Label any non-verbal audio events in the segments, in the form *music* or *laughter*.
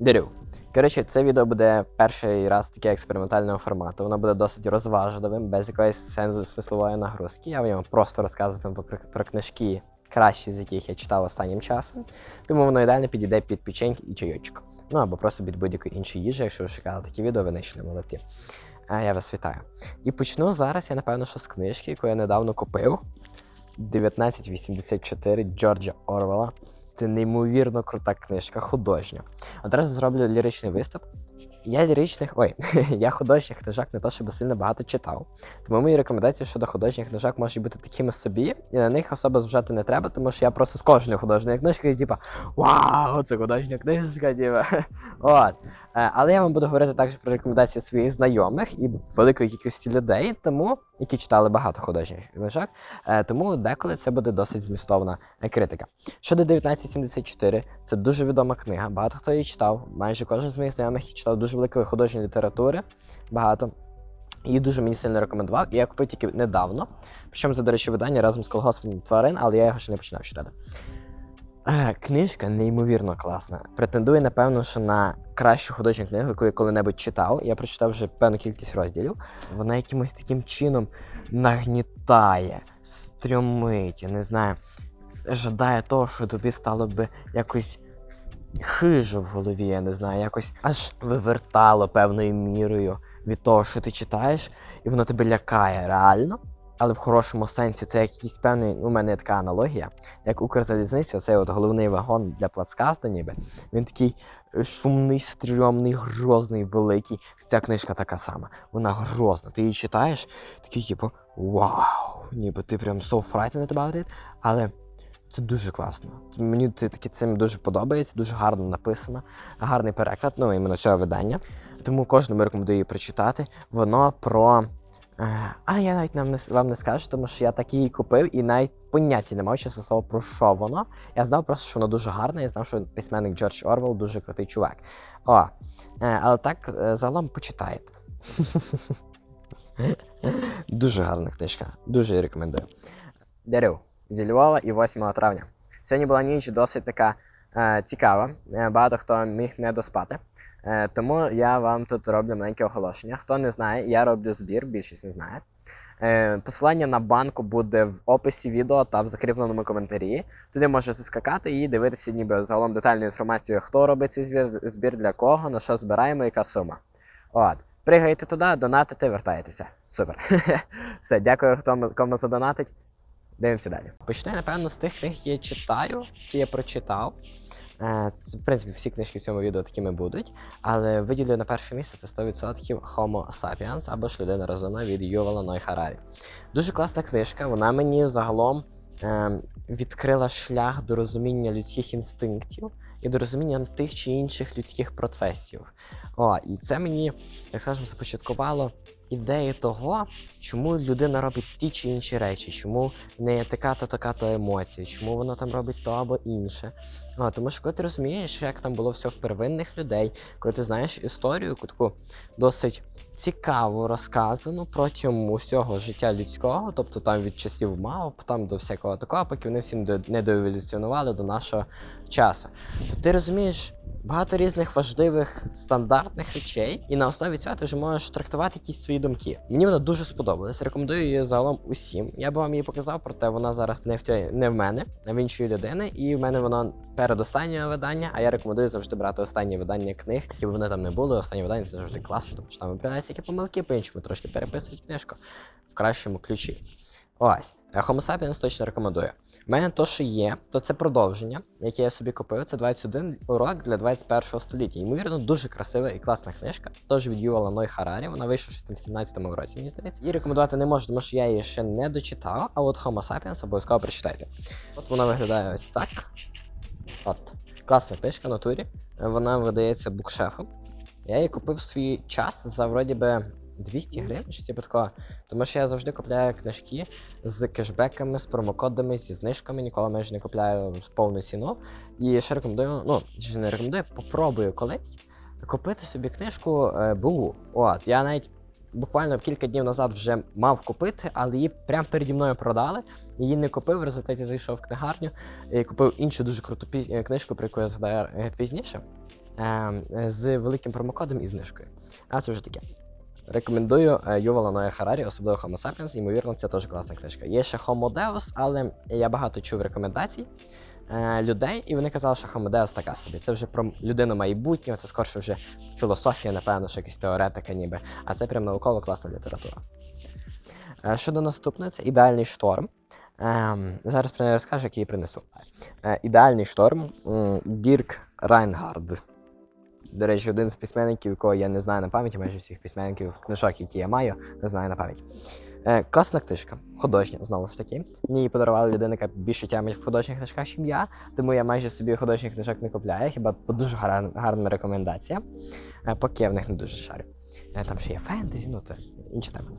Дерю. Коротше, це відео буде перший раз таке експериментального формату. Воно буде досить розважливим, без якоїсь сенсу смислової нагрузки. Я вам просто розказуватиму про, про книжки, кращі з яких я читав останнім часом. Тому воно ідеально підійде під печеньки і чайочок. Ну або просто під будь-якої іншої їжі, якщо ви шукали такі відео, ви знайшли молодці. А я вас вітаю. І почну зараз я, напевно, що з книжки, яку я недавно купив. 1984 Джорджа Орвела. Це неймовірно крута книжка, художня. Одразу зроблю ліричний виступ. Я ліричних, ой, *laughs* я художніх книжок не то, щоб сильно багато читав. Тому мої рекомендації щодо художніх книжок можуть бути такими собі, і на них особо зважати не треба, тому що я просто з кожної художньої книжки, типа, вау, це художня книжка, типа. *laughs* От. Е, Але я вам буду говорити також про рекомендації своїх знайомих і великої кількості людей, тому які читали багато художніх книжок. Е, Тому деколи це буде досить змістовна критика. Щодо 1974, це дуже відома книга. Багато хто її читав. Майже кожен з моїх знайомих її читав дуже великої художньої літератури. Багато. Її дуже мені сильно рекомендував, і я купив тільки недавно. Причому це, до речі, видання разом з колгоспом тварин, але я його ще не починав читати. Е, Книжка неймовірно класна. Претендує, напевно, що на кращу художню книгу, яку я коли-небудь читав. Я прочитав вже певну кількість розділів. Вона якимось таким чином нагнітає, стрьомить, я не знаю, жадає того, що тобі стало би якось хижо в голові, я не знаю, якось аж вивертало певною мірою від того, що ти читаєш, і воно тебе лякає реально. Але в хорошому сенсі це якийсь певний, у мене така аналогія, як Укрзалізниця, оцей от головний вагон для плацкарта, ніби. Він такий е, шумний, стрьомний, грозний, великий. Ця книжка така сама. Вона грозна. Ти її читаєш, такий, типу, вау! Ніби ти прям so frightened about it, але це дуже класно. Мені це таки цим дуже подобається, дуже гарно написано, гарний переклад, ну іменно цього видання. Тому кожному рекомендую її прочитати. Воно про. Е, А я навіть нам не, вам не скажу, тому що я так її купив і навіть поняття не мав, чесно слово, про що воно. Я знав просто, що воно дуже гарне, я знав, що письменник Джордж Орвел дуже крутий чувак. О, е, але так е, загалом почитайте. *laughs* дуже гарна книжка, дуже її рекомендую. Дерев зі Львова і 8 травня. Сьогодні була ніч досить така е, цікава. Багато хто міг не доспати. Е, тому я вам тут роблю маленьке оголошення. Хто не знає, я роблю збір, більшість не знає. Е, посилання на банку буде в описі відео та в закріпленому коментарі. Туди можете скакати і дивитися ніби загалом детальну інформацію, хто робить цей збір, для кого, на що збираємо, яка сума. От. Пригайте туди, донатите, вертаєтеся. Супер. *laughs* Все, дякую, хто кому задонатить. Дивимося далі. Почну напевно, з тих книг, які я читаю, які я прочитав. Це, в принципі, всі книжки в цьому відео такими будуть. Але виділю на перше місце це 100% Homo sapiens або ж людина розумна від Ювала Ной Харарі. Дуже класна книжка. Вона мені загалом е, відкрила шлях до розуміння людських інстинктів і до розуміння тих чи інших людських процесів. О, і це мені, як скажемо, започаткувало ідеї того, чому людина робить ті чи інші речі, чому в неї така то така то емоція, чому вона там робить то або інше. А, тому що коли ти розумієш, як там було все в первинних людей, коли ти знаєш історію, таку досить цікаво розказану протягом усього життя людського, тобто там від часів мавп, там до всякого такого, поки вони всі до- не доеволюціонували до нашого часу. То ти розумієш багато різних важливих стандартних речей, і на основі цього ти вже можеш трактувати якісь свої думки. Мені вона дуже сподобалась. Рекомендую її загалом усім. Я би вам її показав, проте вона зараз не в тя- не в мене, а в іншої людини. І в мене воно передостаннє видання. А я рекомендую завжди брати останнє видання книг, які б вони там не були. Останнє видання це завжди класно, тому що там виправляються які помилки, по-іншому трошки переписують книжку в кращому ключі. Ось. Homo sapiens точно рекомендую. У мене то, що є, то це продовження, яке я собі купив. Це 21 урок для 21 століття. Ймовірно, дуже красива і класна книжка. Теж від Ювала Ной Харарі. Вона вийшла в 17-му році, мені здається. І рекомендувати не можу, тому що я її ще не дочитав. А от Homo sapiens обов'язково прочитайте. От вона виглядає ось так. От. Класна книжка в натурі. Е, Вона видається букшефом. Я її купив в свій час за вроді би 200 гривень, щось типу такого. Тому що я завжди купляю книжки з кешбеками, з промокодами, зі знижками. Ніколи майже не купляю з повну ціну. І ще рекомендую, ну, ще не рекомендую, попробую колись купити собі книжку е, БУ. От, я навіть буквально кілька днів назад вже мав купити, але її прямо переді мною продали. Її не купив, в результаті зайшов в книгарню і купив іншу дуже круту е, книжку, про яку я згадаю е, пізніше. е, з великим промокодом і знижкою. А це вже таке. Рекомендую е, Ювала Ноя Харарі, особливо Homo sapiens. Ймовірно, це теж класна книжка. Є ще Homo Deus, але я багато чув рекомендацій е, людей, і вони казали, що Homo Deus така собі. Це вже про людину майбутнього, це скорше вже філософія, напевно, що якась теоретика, ніби. А це прям наукова класна література. Е, Щодо наступної, це ідеальний шторм. Ем, зараз про неї розкажу, який принесу. Е, ідеальний шторм Дірк Райнгард. До речі, один з письменників, якого я не знаю на пам'яті, майже всіх письменників книжок, які я маю, не знаю на пам'ять. Е, класна книжка, художня, знову ж таки. Мені її подарувала людина, яка більше тямить в художніх книжках, ніж я, тому я майже собі художніх книжок не купляю, хіба по дуже гарна, гарна рекомендація. Е, поки я в них не дуже шарю. Е, там ще є фентезі, ну це інша тема.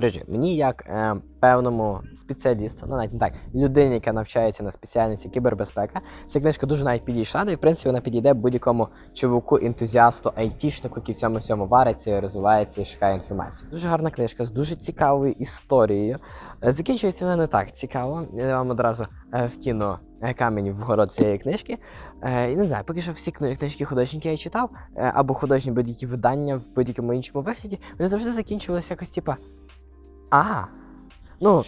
Режі, мені як е, певному спеціалісту, ну навіть не так, людині, яка навчається на спеціальності кібербезпека, ця книжка дуже навіть підійшла, і в принципі вона підійде будь-якому чоловіку, ентузіасту, айтішнику, який в цьому всьому вариться, розвивається і шукає інформацію. Дуже гарна книжка з дуже цікавою історією. Е, Закінчується вона не так цікаво. Я вам одразу е, вкину е, камінь в город цієї книжки. І не знаю, поки що всі книжки художники я читав, або художні будь-які видання в будь-якому іншому вигляді, вони завжди закінчувалися якось, типа. А, ну.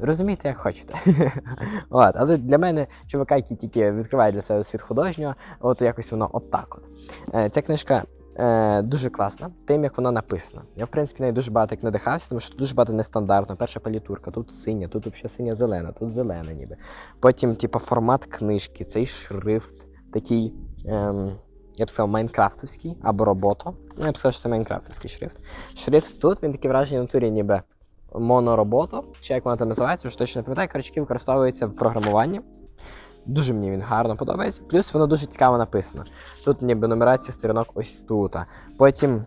Розумієте, як хочете. *laughs* от, але для мене, чувака, який тільки відкриває для себе світ художнього, от якось воно отак. От. Е, ця книжка е, дуже класна, тим, як вона написана. Я, в принципі, нею дуже багато як надихався, тому що дуже багато нестандартно. Перша палітурка, тут синя, тут взагалі синя зелена, тут зелена ніби. Потім, типу, формат книжки, цей шрифт, такий. Ем, я б сказав, майнкрафтовський або робото. Ну, я б сказав, що це майнкрафтовський шрифт. Шрифт тут він такий враження натурі, ніби моноробото, чи як воно там називається, вже точно не пам'ятаю. Коротше, який використовується в програмуванні. Дуже мені він гарно подобається. Плюс воно дуже цікаво написано. Тут ніби нумерація сторінок ось тут. Потім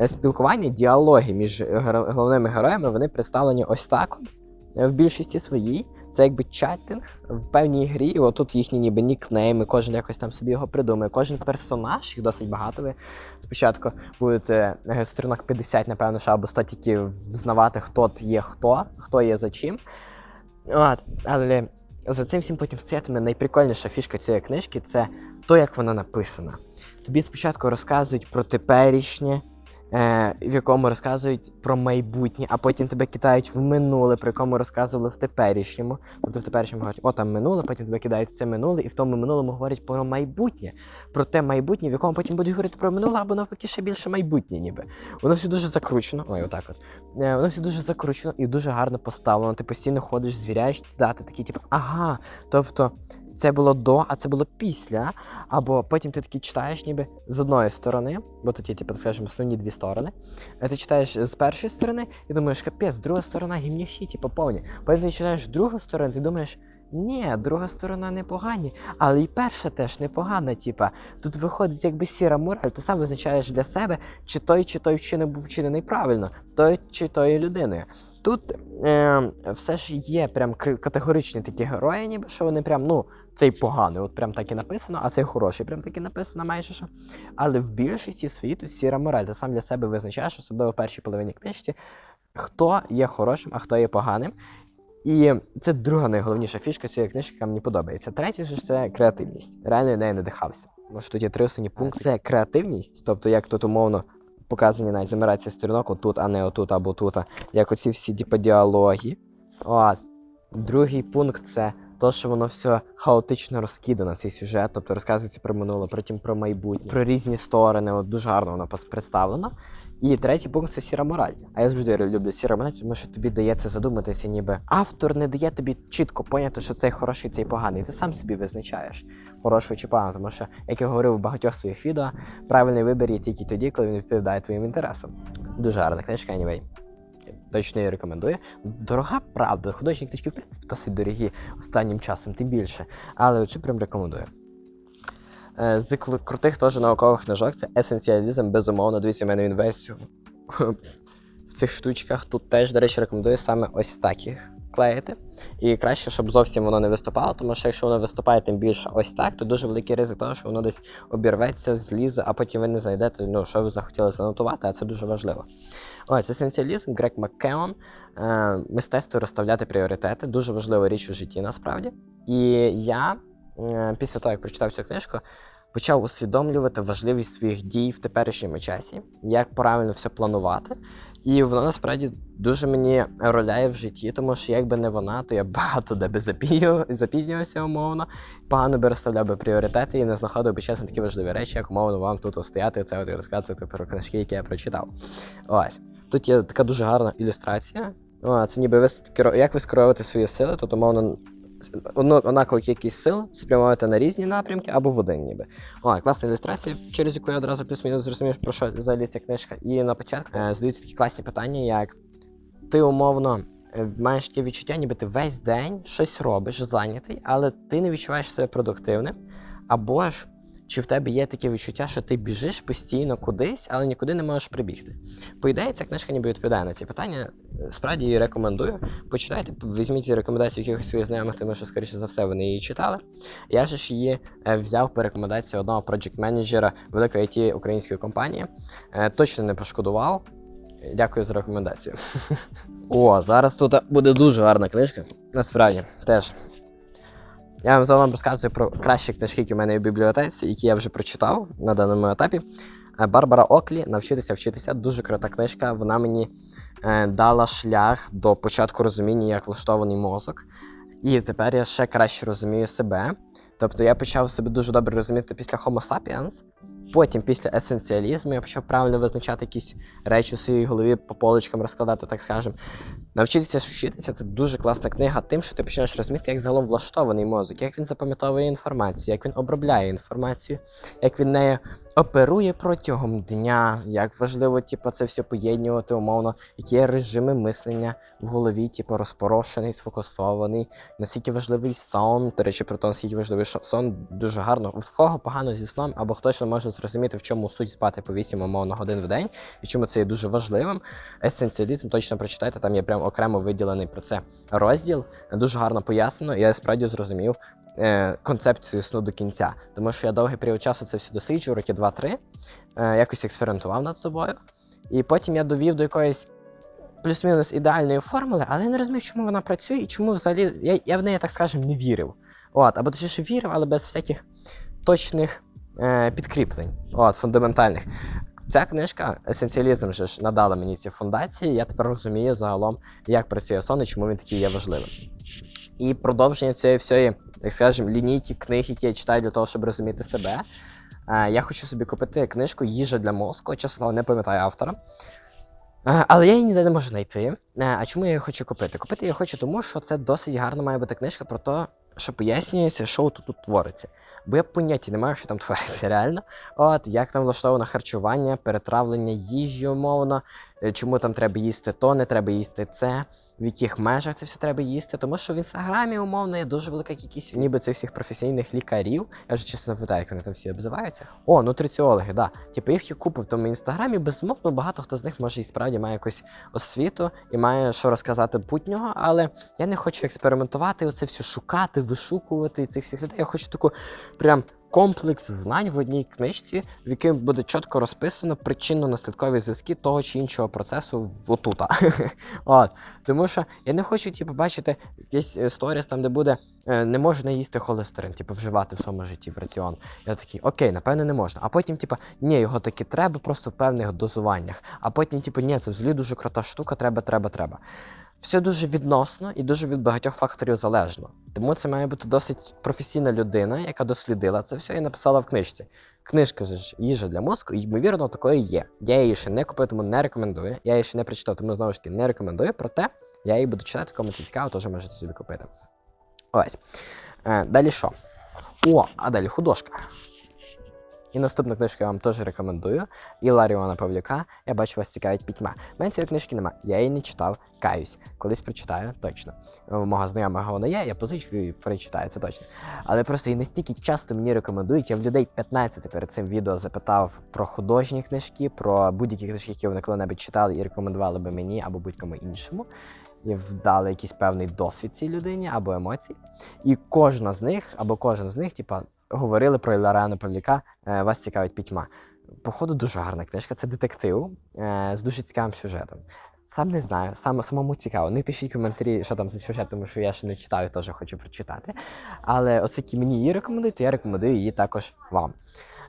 е, спілкування, діалоги між головними героями вони представлені ось так от. е, В більшості своїй. Це якби чатинг в певній грі, і отут їхні ніби нікнейми, кожен якось там собі його придумує. Кожен персонаж, їх досить багато. Ви спочатку будете е, сторінок 50, напевно, що або 100 тільки взнавати, хто є хто, хто є за чим. От, але за цим всім потім стоятиме найприкольніша фішка цієї книжки це то, як вона написана. Тобі спочатку розказують про теперішнє, е, в якому розказують про майбутнє, а потім тебе кидають в минуле, про якому розказували в теперішньому. Тобто в теперішньому говорять, о, там минуле, потім тебе кидають в це минуле, і в тому минулому говорять про майбутнє, про те майбутнє, в якому потім будуть говорити про минуле, або навпаки ще більше майбутнє, ніби. Воно все дуже закручено. Ой, отак от. Е, Воно все дуже закручено і дуже гарно поставлено. Ти постійно ходиш, звіряєш ці дати, такі, типу, ага. Тобто. Це було до, а це було після. Або потім ти такі читаєш, ніби з одної сторони, бо тут є, типу, скажімо, основні дві сторони. Е, Ти читаєш з першої сторони і думаєш, капець, друга сторона гімніші, типу, повні. Потім ти читаєш другу сторону, ти думаєш, ні, друга сторона непогані, але і перша теж непогана. Типа, тут виходить якби сіра мораль, ти сам визначаєш для себе, чи той, чи той вчинок був вчинений правильно, той чи тою людиною. Тут е, все ж є прям категоричні такі герої, ніби що вони прям, ну, цей поганий, от прям так і написано, а цей хороший, прям так і написано майже що. Але в більшості свої тут сіра мораль. Ти сам для себе визначаєш, особливо в першій половині книжці, хто є хорошим, а хто є поганим. І це друга найголовніша фішка цієї книжки, яка мені подобається. Третє ж це креативність. Реально я нею надихався. Може, тут є три основні пункти. Це креативність, тобто як тут умовно показані навіть нумерація сторінок отут, а не отут або тут, як оці всі типу, діалоги. От. Другий пункт це то, що воно все хаотично розкидано, цей сюжет, тобто розказується про минуле, потім про майбутнє, про різні сторони. От дуже гарно воно представлено. І третій пункт це сіра мораль. А я завжди люблю сіра мораль, тому що тобі дається задуматися, ніби автор не дає тобі чітко поняти, що цей хороший, цей поганий. Ти сам собі визначаєш хорошого чи поганого. Тому що, як я говорив в багатьох своїх відео, правильний вибір є тільки тоді, коли він відповідає твоїм інтересам. Дуже гарна книжка, anyway. Точно її рекомендую. Дорога правда, художні книжки, в принципі, досить дорогі останнім часом, тим більше. Але оцю прям рекомендую. Е, З крутих теж наукових книжок це есенціалізм, безумовно. Дивіться, в мене він весь в- *laughs* цих штучках. Тут теж, до речі, рекомендую саме ось так їх клеїти. І краще, щоб зовсім воно не виступало, тому що якщо воно виступає тим більше ось так, то дуже великий ризик того, що воно десь обірветься, злізе, а потім ви не знайдете, ну, що ви захотіли занотувати, а це дуже важливо. Ось, есенціалізм, Грек Маккеон, е, мистецтво розставляти пріоритети, дуже важлива річ у житті насправді. І я е, після того, як прочитав цю книжку, почав усвідомлювати важливість своїх дій в теперішньому часі, як правильно все планувати. І воно насправді дуже мені роляє в житті, тому що якби не вона, то я багато де би запізнював- запізнювався умовно, погано би розставляв би пріоритети і не знаходив би час на такі важливі речі, як умовно вам тут стояти, це от і розказувати про книжки, які я прочитав. Ось. Тут є така дуже гарна ілюстрація. Це ніби ви як ви скеровуєте свої сили, тут умовно однакову кількість сил спрямувати на різні напрямки або в один ніби. О, класна ілюстрація, через яку я одразу плюс-мінус зрозумів, про що взагалі ця книжка. І на початку е, задаються такі класні питання, як ти умовно е, маєш таке відчуття, ніби ти весь день щось робиш, зайнятий, але ти не відчуваєш себе продуктивним. Або ж чи в тебе є таке відчуття, що ти біжиш постійно кудись, але нікуди не можеш прибігти. По ідеї, ця книжка ніби відповідає на ці питання. Е, Справді її рекомендую. Почитайте, візьміть рекомендації якихось своїх знайомих, тому що, скоріше за все, вони її читали. Я ж її е, взяв по рекомендації одного проджект менеджера великої it української компанії. Е, Точно не пошкодував. Дякую за рекомендацію. *laughs* О, зараз тут буде дуже гарна книжка. Насправді, теж. Я вам загалом розказую про кращі книжки, які в мене в бібліотеці, які я вже прочитав на даному етапі. Е, Барбара Оклі Навчитися вчитися. Дуже крута книжка. Вона мені е, дала шлях до початку розуміння, як влаштований мозок. І тепер я ще краще розумію себе. Тобто я почав себе дуже добре розуміти після Homo sapiens, потім після есенціалізму я почав правильно визначати якісь речі у своїй голові по полочкам розкладати, так скажемо. Навчитися вчитися це дуже класна книга, тим, що ти почнеш розуміти, як загалом влаштований мозок, як він запам'ятовує інформацію, як він обробляє інформацію, як він нею оперує протягом дня, як важливо, типу, це все поєднувати умовно, які є режими мислення в голові, типу, розпорошений, сфокусований, наскільки важливий сон. До речі, про те, наскільки важливий сон, дуже гарно. У кого погано зі сном, або хтось може зрозуміти, в чому суть спати по 8 умовно годин в день, і чому це є дуже важливим. Есенціалізм точно прочитайте, там є прям окремо виділений про це розділ. Дуже гарно пояснено, і я справді зрозумів е, концепцію сну до кінця. Тому що я довгий період часу це все досліджував, роки 2-3, е, якось експериментував над собою. І потім я довів до якоїсь плюс-мінус ідеальної формули, але я не розумів, чому вона працює і чому взагалі я, я в неї, так скажемо, не вірив. От, або точніше вірив, але без всяких точних підкріплень, от, фундаментальних. Ця книжка Есенціалізм же ж надала мені ці фундації. Я тепер розумію загалом, як працює сон і чому він такий є важливим. І продовження цієї всієї, як скажемо, лінійки книг, які я читаю для того, щоб розуміти себе. Е, я хочу собі купити книжку Їжа для мозку. Чесно не пам'ятаю автора. Е, Але я її ніде не можу знайти. Е, А чому я її хочу купити? Купити я хочу, тому що це досить гарна має бути книжка про те, що пояснюється, що тут, тут твориться. Бо я поняття не маю, що там *laughs* твориться реально. От, як там влаштовано харчування, перетравлення їжі умовно, чому там треба їсти то, не треба їсти це, в яких межах це все треба їсти. Тому що в інстаграмі умовно є дуже велика кількість ніби цих всіх професійних лікарів. Я вже чесно питаю, як вони там всі обзиваються. О, нутриціологи, да. Типу їх є купа в тому інстаграмі, безумовно, багато хто з них може і справді має якусь освіту і має що розказати путнього, але я не хочу експериментувати, оце все шукати, вишукувати цих всіх людей. Я хочу таку прям комплекс знань в одній книжці, в якій буде чітко розписано причинно-наслідкові зв'язки того чи іншого процесу отута. *laughs* От. Тому що я не хочу, типу, бачити якийсь е, сторіс там, де буде е, не можна їсти холестерин, типу, вживати в своєму житті в раціон. Я такий, окей, напевне, не можна. А потім, типу, ні, його таки треба просто в певних дозуваннях. А потім, типу, ні, це взагалі дуже крута штука, треба, треба, треба. Все дуже відносно і дуже від багатьох факторів залежно. Тому це має бути досить професійна людина, яка дослідила це все і написала в книжці. Книжка ж їжа для мозку, і, ймовірно, такою є. Я її ще не купив, тому не рекомендую. Я її ще не прочитав, тому знову ж таки не рекомендую. Проте я її буду читати, кому це цікаво, теж можете собі купити. Ось. Е, далі що? О, а далі художка. І наступну книжку я вам теж рекомендую. Іларіона Павлюка. Я бачу, вас цікавить пітьма. У мене цієї книжки нема. Я її не читав, каюсь. Колись прочитаю, точно. Мого знайомого вона є, я позичу і прочитаю, це точно. Але просто її настільки часто мені рекомендують. Я в людей 15 перед цим відео запитав про художні книжки, про будь-які книжки, які вони коли-небудь читали і рекомендували би мені або будь-кому іншому. І вдали якийсь певний досвід цій людині або емоції. І кожна з них, або кожен з них, типа, говорили про Іларіана Павлюка, е, вас цікавить пітьма. Походу, дуже гарна книжка. Це детектив е, з дуже цікавим сюжетом. сам не знаю, сам, самому цікаво. Не пишіть коментарі, що там за сюжет, тому що я ще не читаю, теж хочу прочитати. Але оскільки мені її рекомендують, то я рекомендую її також вам.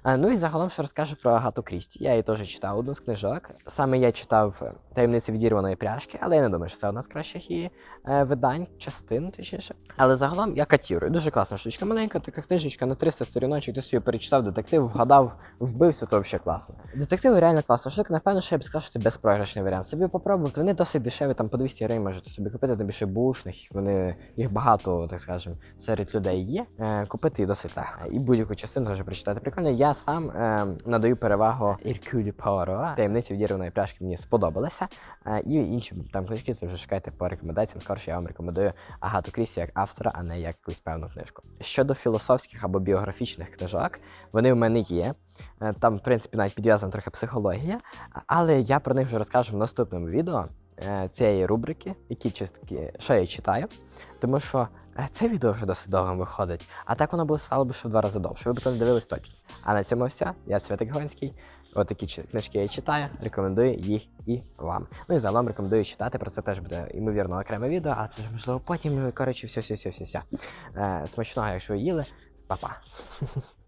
Е, Ну і загалом ще розкажу про Агату Крісті. Я її теж читав одну з книжок. Саме я читав е, таємниці відірваної пряжки, але я не думаю, що це одна з кращих її е, видань, частин точніше. Але загалом я катірую. Дуже класна штучка, маленька, така книжечка на 300 сторіночок, ти собі перечитав детектив, вгадав, вбився, то взагалі класно. Детективи реально класна штука. Напевно, що я б сказав, що це безпрограшний варіант. Собі попробувати. Вони досить дешеві, там по 200 гривень можете собі купити, тим більше бушних. Вони їх багато, так скажемо, серед людей є. Купити досить легко. І будь-яку частину теж прочитати. Прикольно. Я сам е, надаю перевагу Іркюлі Поаро. Таємниці відірваної пляшки мені сподобалися. Е, і інші там книжки це вже шукайте по рекомендаціям. Скорше я вам рекомендую Агату Крісті як автора, а не як якусь певну книжку. Щодо філософських або біографічних книжок, вони в мене є. Е, Там, в принципі, навіть підв'язана трохи психологія, але я про них вже розкажу в наступному відео цієї рубрики, які чистки, що я читаю. Тому що е, це відео вже досить довго виходить, а так воно було стало б ще в два рази довше. Ви б то не дивились точно. А на цьому все. Я Святик Гонський. От такі книжки я читаю, рекомендую їх і вам. Ну і загалом рекомендую читати. Про це теж буде ймовірно окреме відео, а це ж можливо потім. Коротше, все, все, все, все, все. Е, смачного, якщо ви їли, па-па. *laughs*